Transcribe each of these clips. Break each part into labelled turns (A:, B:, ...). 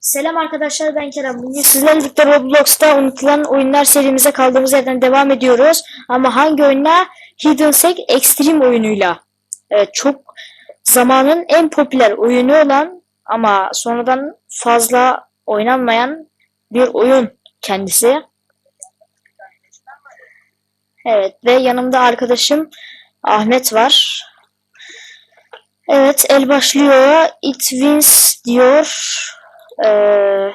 A: Selam arkadaşlar ben Kerem. Bugün sizlerle birlikte Roblox'ta unutulan oyunlar serimize kaldığımız yerden devam ediyoruz. Ama hangi oyunla? Hidden Sek Extreme oyunuyla. Evet çok zamanın en popüler oyunu olan ama sonradan fazla oynanmayan bir oyun kendisi. Evet ve yanımda arkadaşım Ahmet var. Evet el başlıyor. It wins diyor. Ee...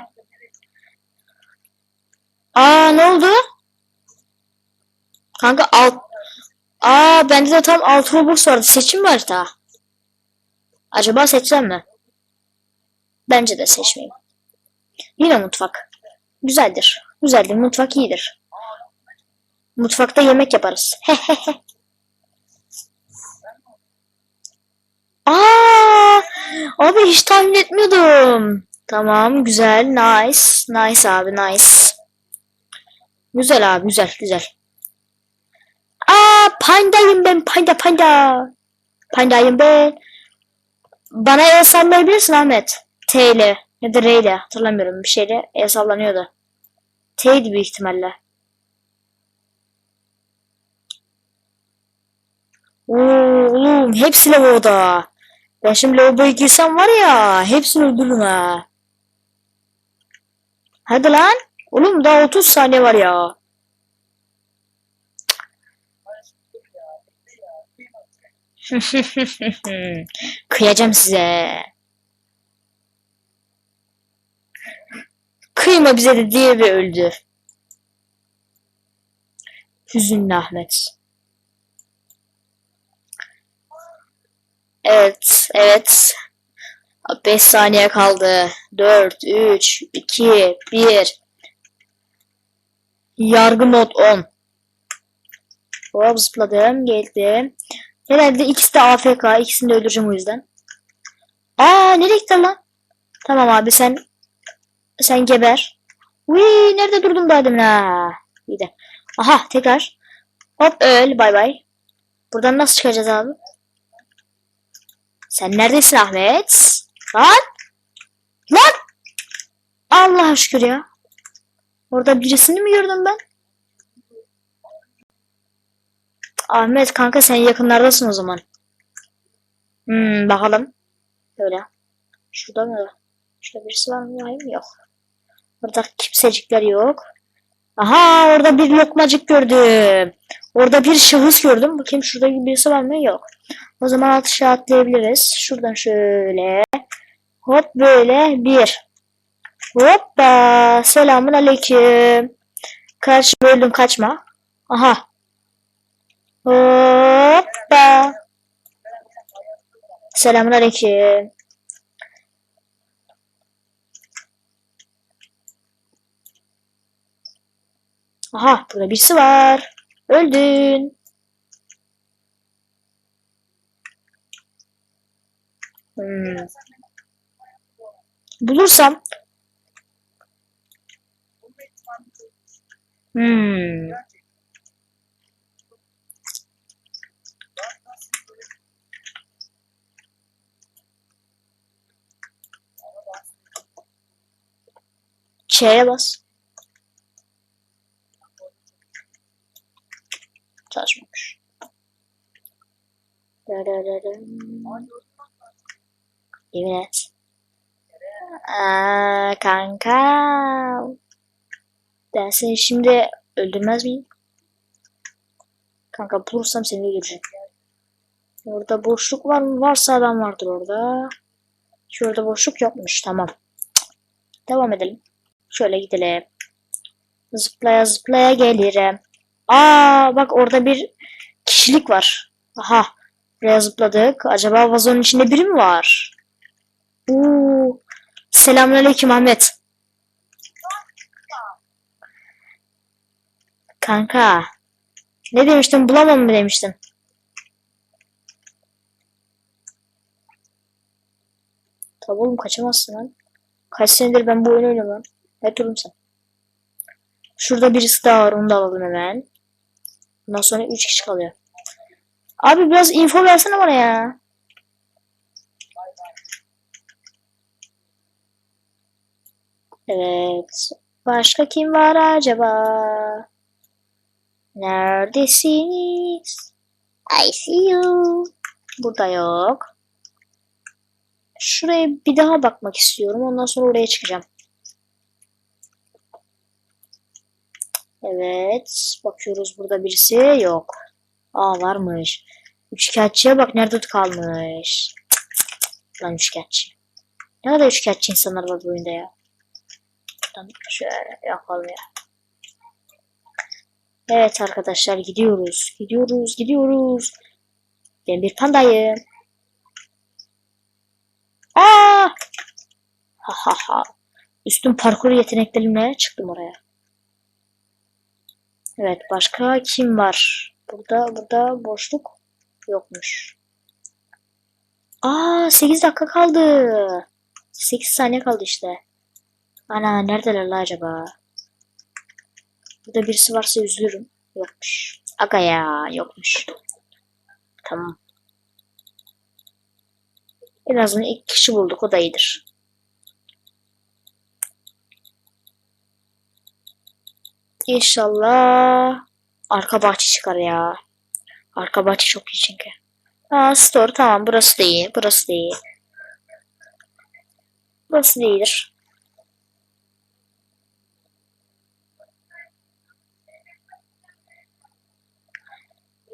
A: Aa ne oldu? Kanka alt Aa bende de tam 6 Robux vardı. Seçim mi harita? Acaba seçsem mi? Bence de seçmeyeyim. Yine mutfak. Güzeldir. Güzeldir. Mutfak iyidir. Mutfakta yemek yaparız. Aa! Abi hiç tahmin etmiyordum. Tamam, güzel, nice, nice abi, nice. Güzel abi, güzel, güzel. Aa, pandayım ben, panda, panda. Pandayım ben. Bana el sallayabilirsin Ahmet. T ile ya da R hatırlamıyorum bir şeyle el sallanıyordu. T'ydi büyük ihtimalle. Oğlum hepsi lavaboda. Ben şimdi lavaboya girsem var ya hepsini öldürürüm ha. Hadi lan. Oğlum daha 30 saniye var ya. Kıyacağım size. Kıyma bize de diye bir öldü. Hüzünlü Ahmet. Evet, evet. 5 saniye kaldı. 4, 3, 2, 1. Yargı mod 10. Hop zıpladım, geldim. Herhalde ikisi de AFK. İkisini de öldüreceğim o yüzden. Aa nereye gittin lan? Tamam abi sen sen geber. Uy nerede durdum daha demin ha? İyi de. Aha tekrar. Hop öl bay bay. Buradan nasıl çıkacağız abi? Sen neredesin Ahmet? Lan! Lan! Allah şükür ya. Orada birisini mi gördüm ben? Ahmet kanka sen yakınlardasın o zaman. Hmm, bakalım. Böyle. Şurada mı? Şurada birisi var mı? Hayır yok. Orada kimsecikler yok. Aha orada bir lokmacık gördüm. Orada bir şahıs gördüm. Bakayım şurada birisi var mı? Yok. O zaman atışa atlayabiliriz. Şuradan şöyle. Hop böyle bir. Hoppa. Selamun aleyküm. Kaç böldüm kaçma. Aha. Hoppa. Selamun aleyküm. Aha burada birisi var. Öldün. Hmm. Bulursam. Hmm. Ç'ye bas. Çalışmamış. Yemin et. Kanka. Ben seni şimdi öldürmez miyim? Kanka bulursam seni öldüreceğim. Orada boşluk var mı? Varsa adam vardır orada. Şurada boşluk yokmuş. Tamam. Devam edelim. Şöyle gidelim. Zıplaya zıplaya gelirim. Aa bak orada bir kişilik var. Aha. Buraya zıpladık. Acaba vazonun içinde biri mi var? Uuu. Selamünaleyküm Ahmet. Kanka. Ne demiştin? Bulamam mı demiştin? Tabi oğlum kaçamazsın lan. Kaç senedir ben bu oyunu lan. Ne durum sen? Şurada birisi daha var. Onu da alalım hemen. Bundan sonra 3 kişi kalıyor. Abi biraz info versene bana ya. Evet. Başka kim var acaba? Neredesiniz? I see you. Burada yok. Şuraya bir daha bakmak istiyorum. Ondan sonra oraya çıkacağım. Evet. Bakıyoruz burada birisi yok. Aa varmış. Üçkağıtçıya bak nerede kalmış. Lan üçkağıtçı. Ne kadar üçkağıtçı insanlar var bu oyunda ya. Buradan şöyle yapalım ya. Evet arkadaşlar gidiyoruz. Gidiyoruz gidiyoruz. Ben bir pandayım. Aa! Ha ha ha. Üstün parkur yeteneklerimle çıktım oraya. Evet başka kim var? Burada burada boşluk yokmuş. Aa 8 dakika kaldı. 8 saniye kaldı işte. Ana neredeler la acaba? Burada birisi varsa üzülürüm. Yokmuş. Aga ya yokmuş. Tamam. En azından ilk kişi bulduk o da iyidir. İnşallah arka bahçe çıkar ya. Arka bahçe çok iyi çünkü. Aa store tamam burası da iyi. Burası da iyi. Burası da iyidir.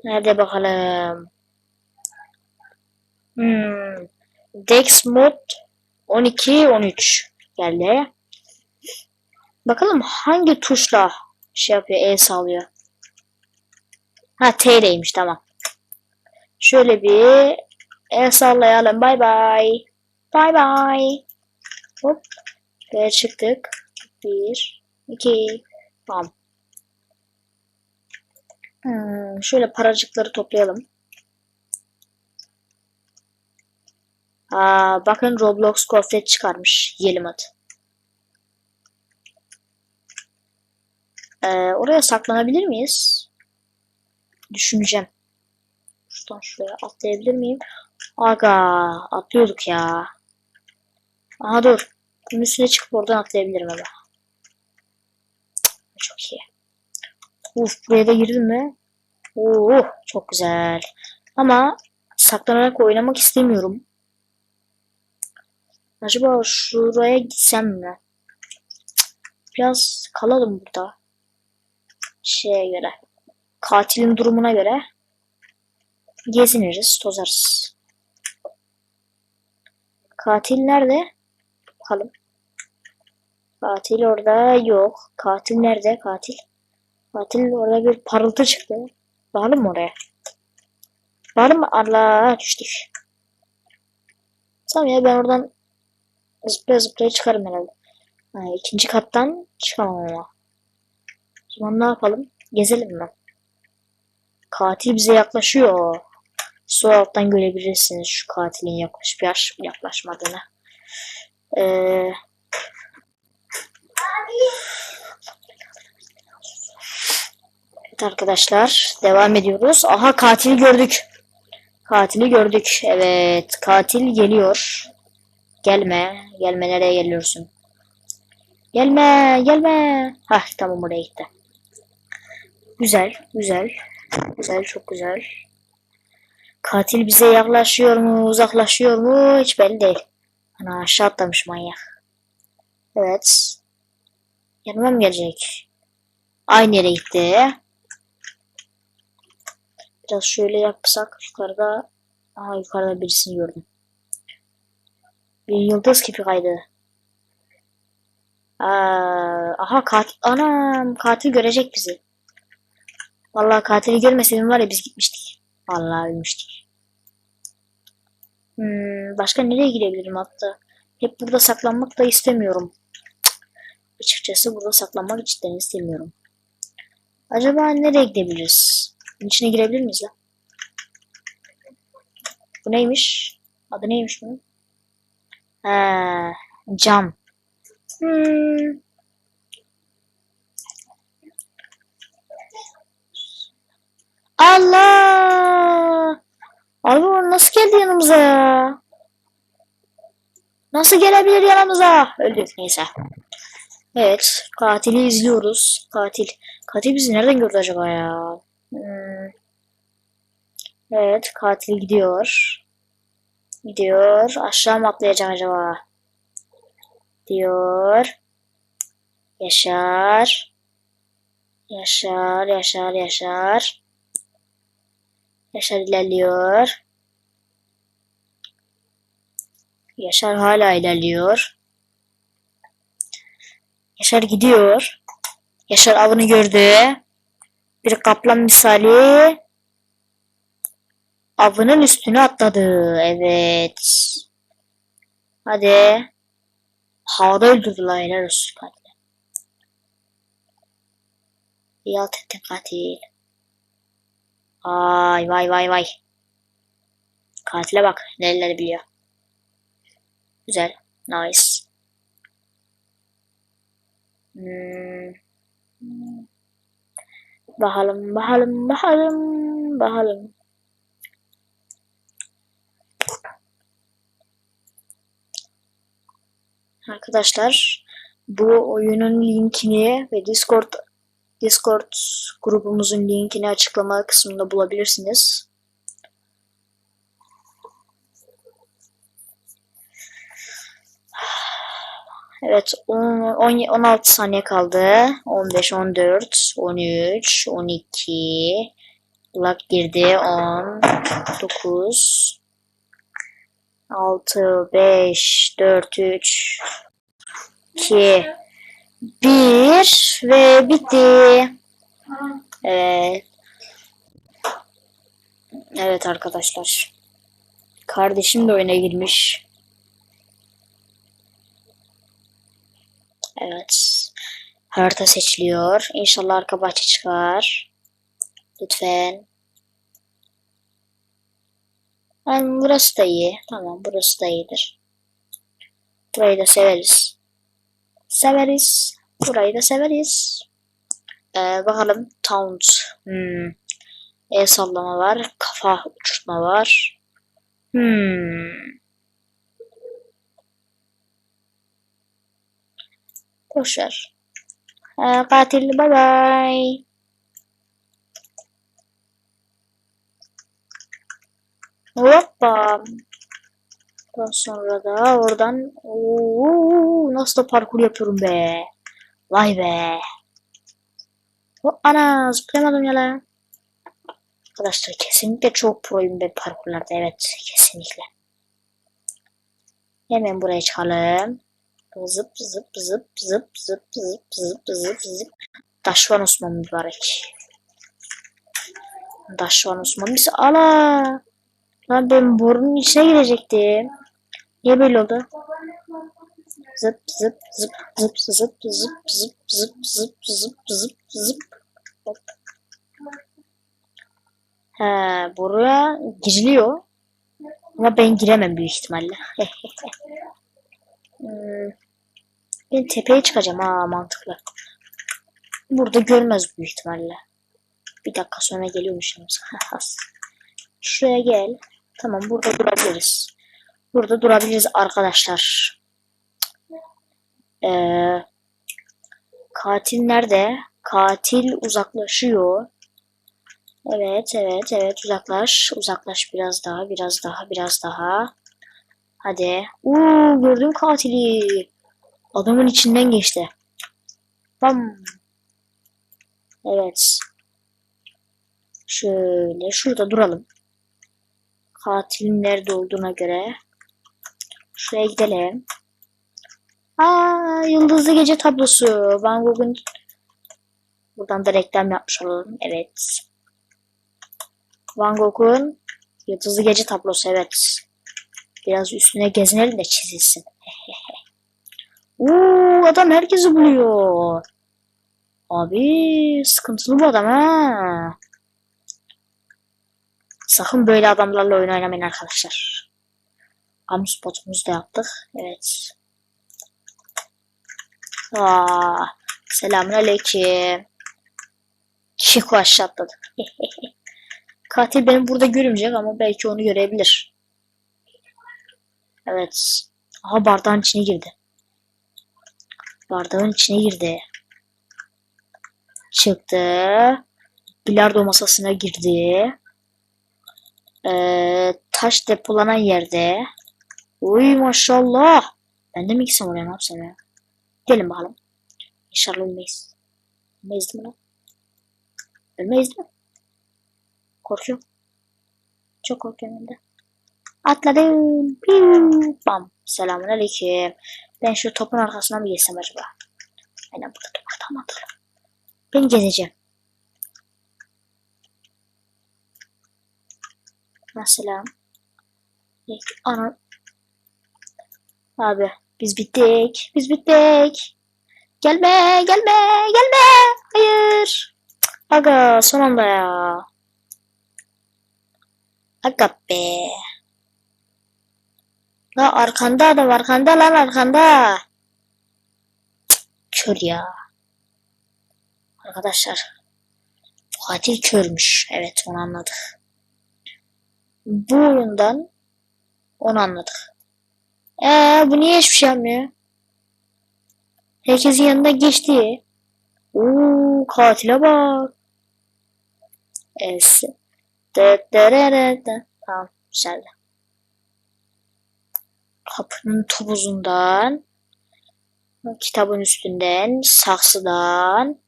A: Nerede bakalım? Hmm. Dex mod 12 13 geldi. Bakalım hangi tuşla şey yapıyor, el sağlıyor. Ha T'deymiş tamam. Şöyle bir el sallayalım. Bay bay. Bay bay. Hop. Böyle çıktık. Bir, iki, tamam. Hmm, şöyle paracıkları toplayalım. Aa, bakın Roblox gofret çıkarmış. Yiyelim hadi. Ee, oraya saklanabilir miyiz? Düşüneceğim. Şuradan şuraya atlayabilir miyim? Aga atlıyorduk ya. Aha dur. Bunun üstüne çıkıp oradan atlayabilirim ama. Çok iyi. Uf buraya da girdim mi? Oo çok güzel. Ama saklanarak oynamak istemiyorum. Acaba şuraya gitsem mi? Biraz kalalım burada. Şeye göre. Katilin durumuna göre geziniriz, tozarız. Katil nerede? Bakalım. Katil orada yok. Katil nerede? Katil. Katil orada bir parıltı çıktı. Bakalım mı oraya? Var mı? Allah düştük. Tamam ya ben oradan zıplaya zıplaya çıkarım herhalde. Ha, ikinci kattan çıkamam ama. O zaman ne yapalım? Gezelim mi? Katil bize yaklaşıyor. Sol alttan görebilirsiniz şu katilin yaklaşıp yaş- yaklaşmadığını. Ee, arkadaşlar devam ediyoruz. Aha katili gördük. Katili gördük. Evet katil geliyor. Gelme. Gelme nereye geliyorsun? Gelme. Gelme. Hah tamam oraya gitti. Güzel. Güzel. Güzel. Çok güzel. Katil bize yaklaşıyor mu, uzaklaşıyor mu hiç belli değil. Ana aşağı atlamış manyak. Evet. Yanıma mı gelecek? Aynı yere gitti. Biraz şöyle yapsak yukarıda. Aha yukarıda birisini gördüm. Bir yıldız gibi kaydı. Aa, aha katil. Anam katil görecek bizi. Vallahi katili görmeseydim var ya biz gitmiştik. Vallahi ölmüştük. Hmm, başka nereye gidebilirim hatta? Hep burada saklanmak da istemiyorum. Açıkçası burada saklanmak cidden istemiyorum. Acaba nereye gidebiliriz? Bunun içine girebilir miyiz lan? Bu neymiş? Adı neymiş bunun? Ha, cam. Hmm. Allah! Abi o nasıl geldi yanımıza ya? Nasıl gelebilir yanımıza? Öldük neyse. Evet. Katili izliyoruz. Katil. Katil bizi nereden gördü acaba ya? Hmm. Evet. Katil gidiyor. Gidiyor. Aşağı mı atlayacak acaba? Diyor. Yaşar. Yaşar, Yaşar, Yaşar. Yaşar ilerliyor. Yaşar hala ilerliyor. Yaşar gidiyor. Yaşar avını gördü. Bir kaplan misali avının üstüne atladı. Evet. Hadi. Havada öldürdüler helal olsun katili. İyi alt ettin katil. Ay vay vay vay. Katile bak neler biliyor. Güzel. Nice. Hmm. Bakalım, bakalım, bakalım, bakalım. Arkadaşlar, bu oyunun linkini ve Discord Discord grubumuzun linkini açıklama kısmında bulabilirsiniz. Evet, 10, 10 16 saniye kaldı. 15, 14, 13, 12. Lag girdi. 10, 9, 6, 5, 4, 3, 2, 1 ve bitti. Evet. Evet arkadaşlar. Kardeşim de oyuna girmiş. Evet. Harita seçiliyor. İnşallah arka bahçe çıkar. Lütfen. Yani burası da iyi. Tamam burası da iyidir. Burayı da severiz. Severiz. Burayı da severiz. Ee, bakalım. Taunt. Hmm. El sallama var. Kafa uçurtma var. Hmm. Boşver. Ee, katil bay bay. Hoppa. Daha sonra da oradan Oo, nasıl da parkur yapıyorum be. Vay be. O ana zıplayamadım ya lan. Arkadaşlar kesinlikle çok proyum ben parkurlarda. Evet kesinlikle. Hemen buraya çıkalım. Zıp zıp zıp zıp zıp zıp zıp zıp zıp. Daşvan Osman mübarek. Daşvan Osman biz ala. Lan ben borunun içine girecektim. Niye böyle oldu? Zıp zıp zıp zıp zıp zıp zıp zıp zıp zıp zıp zıp. Hop. He, buraya giriliyor. Ama ben giremem büyük ihtimalle. Hmm, ben tepeye çıkacağım ha mantıklı. Burada görmez büyük ihtimalle. Bir dakika sonra geliyormuş yalnız. Şuraya gel. Tamam burada durabiliriz. Burada durabiliriz arkadaşlar. Ee, katil nerede? Katil uzaklaşıyor. Evet, evet, evet. Uzaklaş. Uzaklaş biraz daha, biraz daha, biraz daha. Hadi. Uuu gördüm katili. Adamın içinden geçti. Bam. Evet. Şöyle şurada duralım. Katilin nerede olduğuna göre. Şuraya gidelim. Aa, Yıldızlı Gece tablosu. Van Gogh'un Buradan da reklam yapmış olalım. Evet. Van Gogh'un Yıldızlı Gece tablosu. Evet. Biraz üstüne gezinelim de çizilsin. Uuu adam herkesi buluyor. Abi sıkıntılı bu adam ha. Sakın böyle adamlarla oyun oynamayın arkadaşlar. Am spotumuzu da yaptık. Evet. Aa, selamun aleyküm. Kiko aşağı atladı. Katil beni burada görmeyecek ama belki onu görebilir. Evet. Aha bardağın içine girdi. Bardağın içine girdi. Çıktı. Bilardo masasına girdi. Ee, taş depolanan yerde. Uy maşallah. Ben de mi gitsem oraya ne yapsam ya? Gelin bakalım. İnşallah ölmeyiz. Ölmeyiz değil mi lan? Ölmeyiz değil mi? Korkuyorum. Çok korkuyorum ben de. Atladım. Piu. Bam. Selamun aleyküm. Ben şu topun arkasına mı geçsem acaba? Aynen burada daha mantıklı. Ben gezeceğim. Mesela. Ana. Abi biz bittik. Biz bittik. Gelme gelme gelme. Hayır. Aga son anda ya. Aga be. La arkanda adam arkanda lan arkanda. Cık, Kör ya. Arkadaşlar. Katil körmüş. Evet onu anladık. Bu oyundan onu anladık. Ee bu niye hiçbir şey yapmıyor? Herkesin yanında geçti. Oo katile bak. Es. Tamam güzeldi. Kapının topuzundan, kitabın üstünden, saksıdan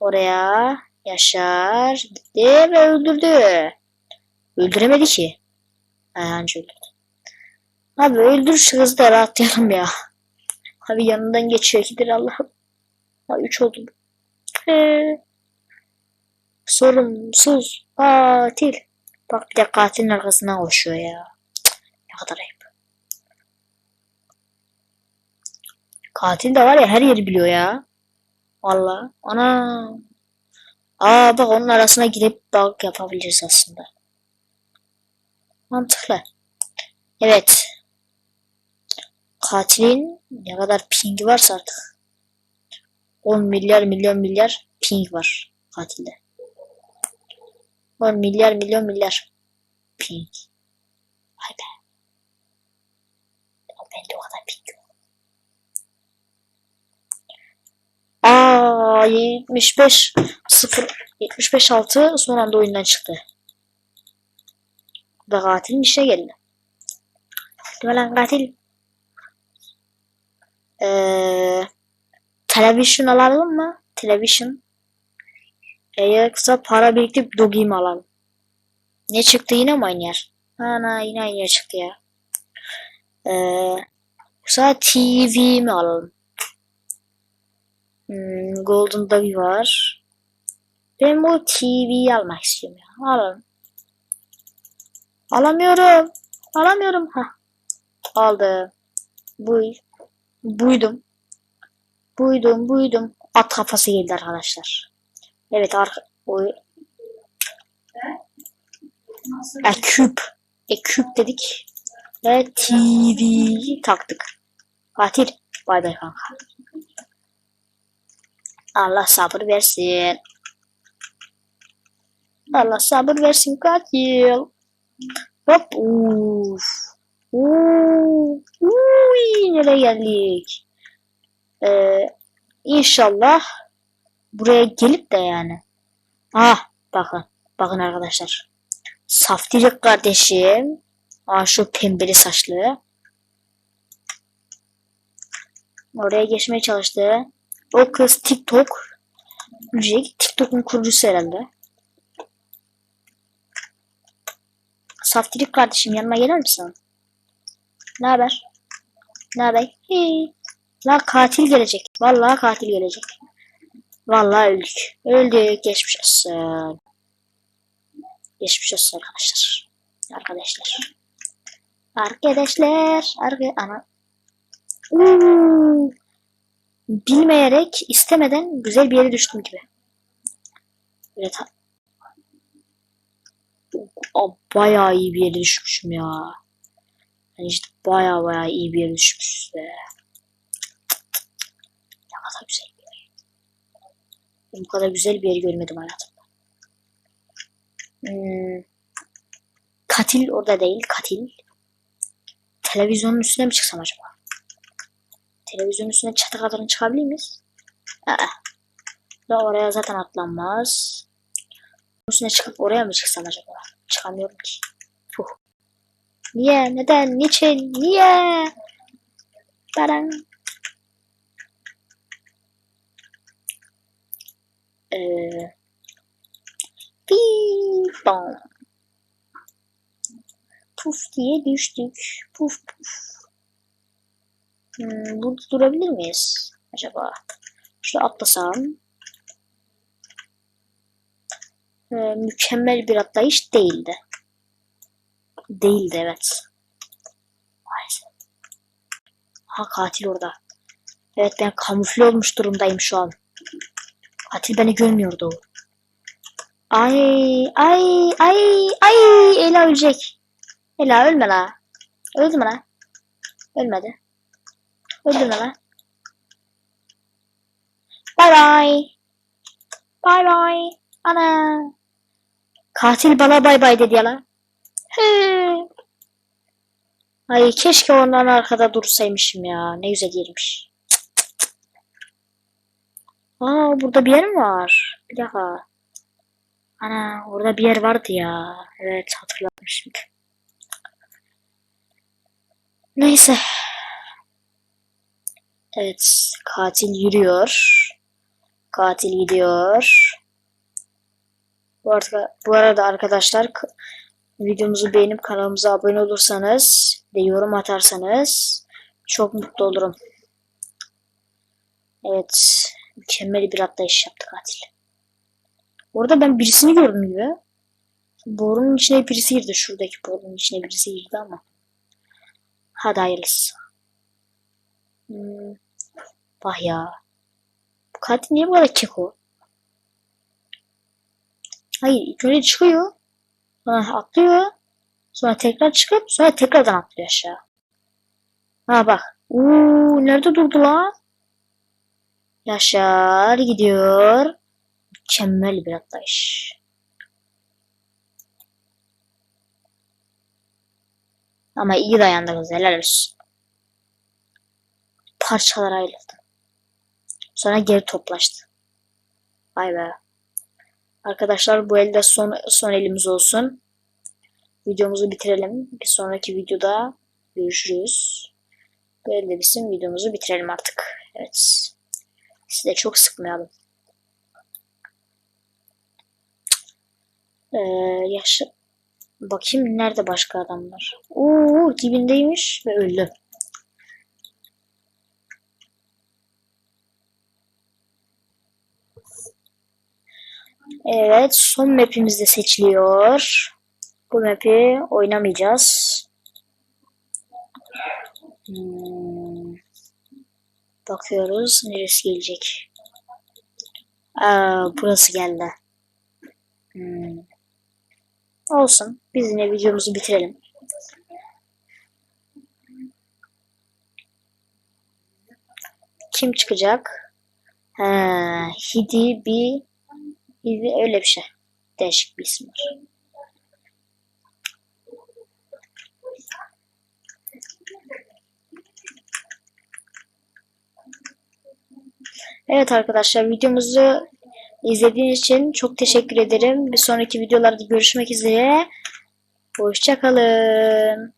A: oraya Yaşar gitti ve öldürdü. Öldüremedi ki. Ha, anca öldürdü. Abi öldür şu kızı da rahatlayalım ya. Abi yanından geçiyor gidir Allah'ım. Ha 3 oldu. Ee, sorumsuz katil. Bak bir de katilin arkasından koşuyor ya. Cık, Ne kadar ayıp. Katil de var ya her yeri biliyor ya. Valla. Ana. Aa bak onun arasına girip bak yapabiliriz aslında. Mantıklı. Evet. Katilin ne kadar pingi varsa artık. 10 milyar milyon milyar ping var katilde. 10 milyar milyon milyar ping. Vay be. Ama bende o kadar ping yok. Aa 75 0 75 6 son anda oyundan çıktı. Bu da katilin işine geldi. Değil lan katil? Ee, televizyon alalım mı? Televizyon. E, yoksa para biriktirip Dogi'yi mi alalım? Ne çıktı yine mi aynı yer? Ana yine aynı yer çıktı ya. Ee, yoksa TV mi alalım? Hmm, Golden Doggy var. Ben bu TV'yi almak istiyorum ya. Alalım. Alamıyorum. Alamıyorum. ha. Aldım. Buy. Buydum. Buydum, buydum. At kafası geldi arkadaşlar. Evet arka... O... E, küp. E, küp dedik. Ve TV'yi taktık. Katil. Bay bay kanka. Allah sabır versin. Allah sabır versin katil. Hop. Uf. Uuu. Uy, nereye geldik? Ee, inşallah buraya gelip de yani. Ah bakın. Bakın arkadaşlar. Saftirik kardeşim. Aa şu pembeli saçlı. Oraya geçmeye çalıştı. O kız TikTok. TikTok'un kurucusu herhalde. Saftirik kardeşim yanıma gelir misin? Ne haber? Ne haber? Hey. La katil gelecek. Vallahi katil gelecek. Vallahi öldük. Öldük. Geçmiş olsun. Geçmiş olsun arkadaşlar. Arkadaşlar. Arkadaşlar. Arka ana. Uuu. Bilmeyerek, istemeden güzel bir yere düştüm gibi. Ta- Aa, bayağı iyi bir yere düşmüşüm ya. Yani işte bayağı bayağı iyi bir yere düşmüşüz be. Ne kadar güzel bir yer. Bu kadar güzel bir yeri görmedim hayatımda. Hmm. Katil orada değil, katil. Televizyonun üstüne mi çıksam acaba? Televizyonun üstüne çatı kadarını çıkabilir miyiz? Aa. Da oraya zaten atlanmaz. Üstüne çıkıp oraya mı çıksam acaba? Çıkamıyorum ki. Puh. Niye? Neden? Niçin? Niye? Taran. Ee, Ping pong. Puf diye düştük. Puf puf. Hmm, burada durabilir miyiz acaba? Şöyle atlasam. Ee, mükemmel bir atlayış değildi. Değildi evet. Maalesef. Ha katil orada. Evet ben kamufle olmuş durumdayım şu an. Katil beni görmüyordu. Ay ay ay ay Ela ölecek. Ela ölme la. Öldü mü la? Ölmedi. Öldü mü la? Bye bye. Bye bye. Ana. Katil bana bay bay dedi ya la. He. Ay keşke ondan arkada dursaymışım ya. Ne güzel yermiş. Aa burada bir yer mi var? Bir dakika. Ana orada bir yer vardı ya. Evet hatırladım şimdi. Neyse. Evet katil yürüyor. Katil gidiyor. Bu arada, bu arada arkadaşlar videomuzu beğenip kanalımıza abone olursanız ve yorum atarsanız çok mutlu olurum. Evet. Mükemmel bir atlayış yaptı katil. Orada ben birisini gördüm gibi. Borunun içine birisi girdi. Şuradaki borunun içine birisi girdi ama. Hadi hayırlısı. Hmm. Bak ya. Bu katil niye bu kadar keko? Hayır ilk çıkıyor. Sonra atlıyor. Sonra tekrar çıkıp sonra tekrardan atlıyor aşağı. Ha bak. Uuu nerede durdu lan? Yaşar gidiyor. Mükemmel bir atlayış. Ama iyi dayandı kız helal olsun. Parçalara ayrıldı. Sonra geri toplaştı. Vay be. Arkadaşlar bu elde son, son elimiz olsun. Videomuzu bitirelim. Bir sonraki videoda görüşürüz. Bu elde bizim videomuzu bitirelim artık. Evet. Sizi de çok sıkmayalım. Ee, yaşa... Bakayım nerede başka adamlar. Oo dibindeymiş ve öldü. Evet son map'imiz de seçiliyor. Bu map'i oynamayacağız. Hmm. Bakıyoruz neresi gelecek. Aa, burası geldi. Hmm. Olsun. Biz yine videomuzu bitirelim. Kim çıkacak? Ha, Hidi bir Hidi öyle bir şey. Değişik bir isim var. Evet arkadaşlar videomuzu izlediğiniz için çok teşekkür ederim. Bir sonraki videolarda görüşmek üzere. Hoşçakalın.